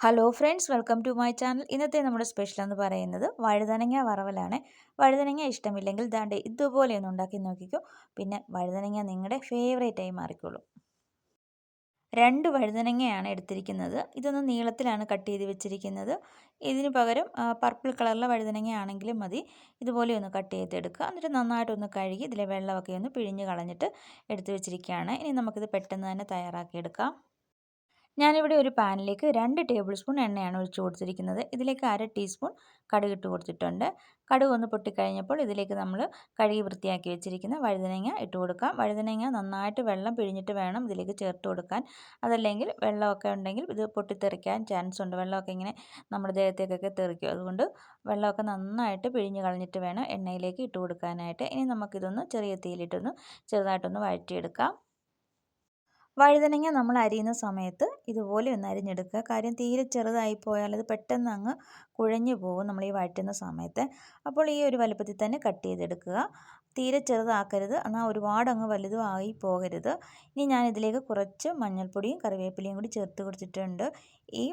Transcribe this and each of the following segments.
Hello friends welcome to my channel ഇന്നത്തെ നമ്മുടെ special എന്ന് പറയുന്നത് വഴുതനങ്ങ വറവലാണ്. വഴുതനങ്ങ ഇഷ്ടമില്ലെങ്കിൽ ദാണ്ട് ഇതുപോലെ ഒന്ന് ഉണ്ടാക്കി നോക്കിക്കോ. പിന്നെ വഴുതനങ്ങ നിങ്ങളുടെ ഫേവറേറ്റ് ആയി മാറിക്കോളൂ. രണ്ട് വഴുതനങ്ങയാണ് എടുത്തിരിക്കുന്നത്. ഇതൊന്ന് നീളത്തിലാണ് കട്ട് ചെയ്ത് വെച്ചിരിക്കുന്നത്. ഇതിന് പകരം പർപ്പിൾ കളറിലെ വഴുതനങ്ങ ആണെങ്കിലും മതി. ഇതുപോലെ ഒന്ന് കട്ട് ചെയ്തെടുക്കുക. എന്നിട്ട് നന്നായിട്ടൊന്ന് കഴുകി ഇതിലെ വെള്ളമൊക്കെ ഒന്ന് പിഴിഞ്ഞ് കളഞ്ഞിട്ട് എടുത്തു വെച്ചിരിക്കുകയാണ്. ഇനി നമുക്കിത് പെട്ടെന്ന് തന്നെ തയ്യാറാക്കിയെടുക്കാം. ഞാനിവിടെ ഒരു പാനിലേക്ക് രണ്ട് ടേബിൾ സ്പൂൺ എണ്ണയാണ് ഒഴിച്ചു കൊടുത്തിരിക്കുന്നത്. ഇതിലേക്ക് അര ടീസ്പൂൺ കടുക് ഇട്ട് കൊടുത്തിട്ടുണ്ട്. കടുക് ഒന്ന് പൊട്ടിക്കഴിഞ്ഞപ്പോൾ ഇതിലേക്ക് നമ്മൾ കഴുകി വൃത്തിയാക്കി വെച്ചിരിക്കുന്ന വഴുതനങ്ങ ഇട്ട് കൊടുക്കാം. വഴുതനങ്ങ നന്നായിട്ട് വെള്ളം പിഴിഞ്ഞിട്ട് വേണം ഇതിലേക്ക് ചേർത്ത് കൊടുക്കാൻ. അതല്ലെങ്കിൽ വെള്ളമൊക്കെ ഉണ്ടെങ്കിൽ ഇത് പൊട്ടിത്തെറിക്കാൻ ചാൻസ് ഉണ്ട്. വെള്ളമൊക്കെ ഇങ്ങനെ നമ്മുടെ ദേഹത്തേക്കൊക്കെ തെറിക്കും. അതുകൊണ്ട് വെള്ളമൊക്കെ നന്നായിട്ട് പിഴിഞ്ഞ് കളഞ്ഞിട്ട് വേണം എണ്ണയിലേക്ക് ഇട്ട് കൊടുക്കാനായിട്ട്. ഇനി നമുക്കിതൊന്ന് ചെറിയ തീയിലിട്ടൊന്ന് ചെറുതായിട്ടൊന്ന് വഴറ്റിയെടുക്കാം. വഴുതനങ്ങ നമ്മൾ അരിയുന്ന സമയത്ത് ഇതുപോലെ ഒന്ന് അരിഞ്ഞെടുക്കുക. കാര്യം തീരെ ചെറുതായി പോയാൽ അത് പെട്ടെന്ന് അങ്ങ് കുഴഞ്ഞു പോകും നമ്മൾ ഈ വഴറ്റുന്ന സമയത്ത്. അപ്പോൾ ഈ ഒരു വലുപ്പത്തിൽ തന്നെ കട്ട് ചെയ്തെടുക്കുക. തീരെ ചെറുതാക്കരുത്. എന്നാൽ ഒരുപാട് അങ്ങ് വലുതും ആയി പോകരുത്. ഇനി ഞാൻ ഇതിലേക്ക് കുറച്ച് മഞ്ഞൾപ്പൊടിയും കറിവേപ്പിലയും കൂടി ചേർത്ത് കൊടുത്തിട്ടുണ്ട്. ഈ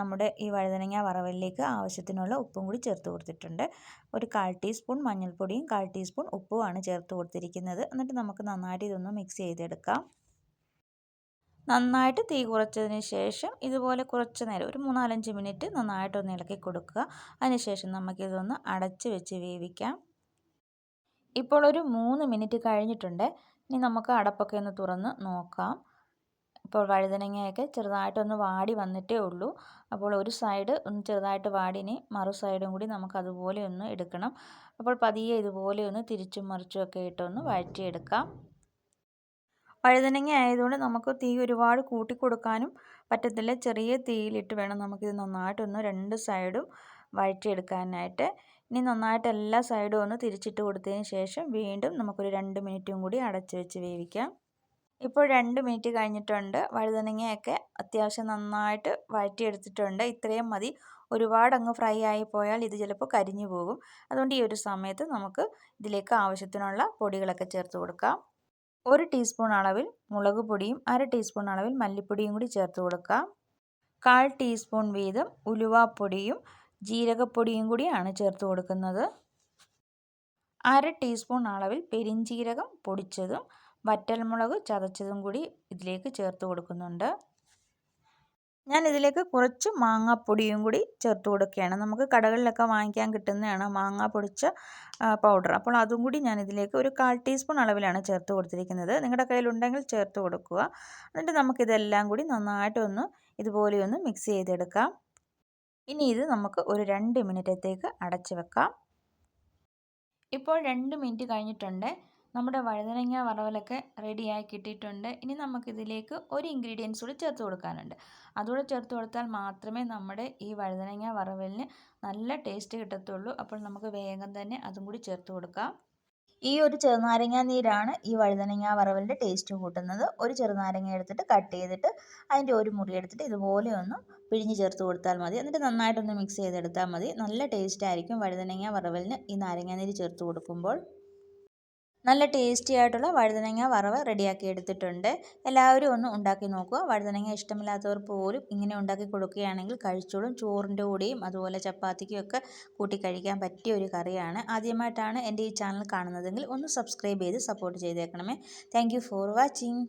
നമ്മുടെ ഈ വഴുതനങ്ങ വറവലിലേക്ക് ആവശ്യത്തിനുള്ള ഉപ്പും കൂടി ചേർത്ത് കൊടുത്തിട്ടുണ്ട്. ഒരു കാൽ ടീസ്പൂൺ മഞ്ഞൾപ്പൊടിയും കാൽ ടീസ്പൂൺ ഉപ്പുമാണ് ചേർത്ത് കൊടുത്തിരിക്കുന്നത്. എന്നിട്ട് നമുക്ക് നന്നായിട്ട് ഇതൊന്ന് മിക്സ് ചെയ്തെടുക്കാം. നന്നായിട്ട് തീ കുറച്ചതിന് ശേഷം ഇതുപോലെ കുറച്ച് നേരം ഒരു മൂന്നാലഞ്ച് മിനിറ്റ് നന്നായിട്ടൊന്ന് ഇളക്കി കൊടുക്കുക. അതിനുശേഷം നമുക്കിതൊന്ന് അടച്ച് വെച്ച് വേവിക്കാം. ഇപ്പോൾ ഒരു മൂന്ന് മിനിറ്റ് കഴിഞ്ഞിട്ടുണ്ട്. ഇനി നമുക്ക് അടപ്പൊക്കെ ഒന്ന് തുറന്ന് നോക്കാം. ഇപ്പോൾ വഴുതനങ്ങയൊക്കെ ചെറുതായിട്ടൊന്ന് വാടി വന്നിട്ടേ ഉള്ളൂ. അപ്പോൾ ഒരു സൈഡ് ഒന്ന് ചെറുതായിട്ട് വാടിനി മറു സൈഡും കൂടി നമുക്ക് അതുപോലെ ഒന്ന് എടുക്കണം. അപ്പോൾ പതിയെ ഇതുപോലെ ഒന്ന് തിരിച്ചും മറിച്ചും ഒക്കെ ഇട്ടൊന്ന് വഴറ്റിയെടുക്കാം. വഴുതനങ്ങ ആയതുകൊണ്ട് നമുക്ക് തീ ഒരുപാട് കൂട്ടി കൊടുക്കാനും പറ്റത്തില്ല. ചെറിയ തീയിലിട്ട് വേണം നമുക്കിത് നന്നായിട്ടൊന്ന് രണ്ട് സൈഡും വഴറ്റിയെടുക്കാനായിട്ട്. ഇനി നന്നായിട്ട് എല്ലാ സൈഡും ഒന്ന് തിരിച്ചിട്ട് കൊടുത്തതിന് ശേഷം വീണ്ടും നമുക്കൊരു രണ്ട് മിനിറ്റും കൂടി അടച്ച് വെച്ച് വേവിക്കാം. ഇപ്പോൾ രണ്ട് മിനിറ്റ് കഴിഞ്ഞിട്ടുണ്ട്. വഴുതനങ്ങയൊക്കെ അത്യാവശ്യം നന്നായിട്ട് വഴറ്റിയെടുത്തിട്ടുണ്ട്. ഇത്രയും മതി. ഒരുപാട് അങ്ങ് ഫ്രൈ ആയി പോയാൽ ഇത് ചിലപ്പോൾ കരിഞ്ഞു പോകും. അതുകൊണ്ട് ഈ ഒരു സമയത്ത് നമുക്ക് ഇതിലേക്ക് ആവശ്യത്തിനുള്ള പൊടികളൊക്കെ ചേർത്ത് കൊടുക്കാം. ഒരു ടീസ്പൂൺ അളവിൽ മുളക് പൊടിയും അര ടീസ്പൂൺ അളവിൽ മല്ലിപ്പൊടിയും കൂടി ചേർത്ത് കൊടുക്കാം. കാൽ ടീസ്പൂൺ വീതം ഉലുവാപ്പൊടിയും ജീരകപ്പൊടിയും കൂടിയാണ് ചേർത്ത് കൊടുക്കുന്നത്. അര ടീസ്പൂൺ അളവിൽ പെരിഞ്ചീരകം പൊടിച്ചതും വറ്റൽമുളക് ചതച്ചതും കൂടി ഇതിലേക്ക് ചേർത്ത് കൊടുക്കുന്നുണ്ട്. ഞാൻ ഇതിലേക്ക് കുറച്ച് മാങ്ങാപ്പൊടിയും കൂടി ചേർത്ത് കൊടുക്കുകയാണ്. നമുക്ക് കടകളിലൊക്കെ വാങ്ങിക്കാൻ കിട്ടുന്നതാണ് മാങ്ങ പൊടിച്ച പൗഡർ. അപ്പോൾ അതും കൂടി ഞാൻ ഇതിലേക്ക് ഒരു കാൽ ടീസ്പൂൺ അളവിലാണ് ചേർത്ത് കൊടുത്തിരിക്കുന്നത്. നിങ്ങളുടെ കയ്യിലുണ്ടെങ്കിൽ ചേർത്ത് കൊടുക്കുക. എന്നിട്ട് നമുക്കിതെല്ലാം കൂടി നന്നായിട്ടൊന്ന് ഇതുപോലെ ഒന്ന് മിക്സ് ചെയ്തെടുക്കാം. ഇനി ഇത് നമുക്ക് ഒരു രണ്ട് മിനിറ്റത്തേക്ക് അടച്ച് വെക്കാം. ഇപ്പോൾ രണ്ട് മിനിറ്റ് കഴിഞ്ഞിട്ടുണ്ട്. നമ്മുടെ വഴുതനങ്ങ വറവലൊക്കെ റെഡിയായി കിട്ടിയിട്ടുണ്ട്. ഇനി നമുക്കിതിലേക്ക് ഒരു ഇൻഗ്രീഡിയൻസ് കൂടി ചേർത്ത് കൊടുക്കാനുണ്ട്. അതുകൂടെ ചേർത്ത് കൊടുത്താൽ മാത്രമേ നമ്മുടെ ഈ വഴുതനങ്ങ വറവലിന് നല്ല ടേസ്റ്റ് കിട്ടത്തുള്ളൂ. അപ്പോൾ നമുക്ക് വേഗം തന്നെ അതും കൂടി ചേർത്ത് കൊടുക്കാം. ഈ ഒരു ചെറുനാരങ്ങ നീരാണ് ഈ വഴുതനങ്ങ വറവലിന്റെ ടേസ്റ്റ് കൂട്ടുന്നത്. ഒരു ചെറുനാരങ്ങ എടുത്തിട്ട് കട്ട് ചെയ്തിട്ട് അതിന്റെ ഒരു മുറി എടുത്തിട്ട് ഇതുപോലെ ഒന്ന് പിഴിഞ്ഞ് ചേർത്ത് കൊടുത്താൽ മതി. എന്നിട്ട് നന്നായിട്ടൊന്ന് മിക്സ് ചെയ്തെടുത്താൽ മതി. നല്ല ടേസ്റ്റ് ആയിരിക്കും വഴുതനങ്ങ വറവലിന് ഈ നാരങ്ങാനീര് ചേർത്ത് കൊടുക്കുമ്പോൾ. നല്ല ടേസ്റ്റി ആയിട്ടുള്ള വഴുതനങ്ങ വറവ് റെഡിയാക്കി എടുത്തിട്ടുണ്ട്. എല്ലാവരും ഒന്ന് ഉണ്ടാക്കി നോക്കുക. വഴുതനങ്ങ ഇഷ്ടമില്ലാത്തവർ പോലും ഇങ്ങനെ ഉണ്ടാക്കി കൊടുക്കുകയാണെങ്കിൽ കഴിച്ചോളും. ചോറിന്റെ കൂടെയും അതുപോലെ ചപ്പാത്തിക്കും ഒക്കെ കൂട്ടി കഴിക്കാൻ പറ്റിയ ഒരു കറിയാണ്. ആദ്യമായിട്ടാണ് എന്റെ ഈ ചാനൽ കാണുന്നതെങ്കിൽ ഒന്ന് സബ്സ്ക്രൈബ് ചെയ്ത് സപ്പോർട്ട് ചെയ്തേക്കണമേ. Thank for watching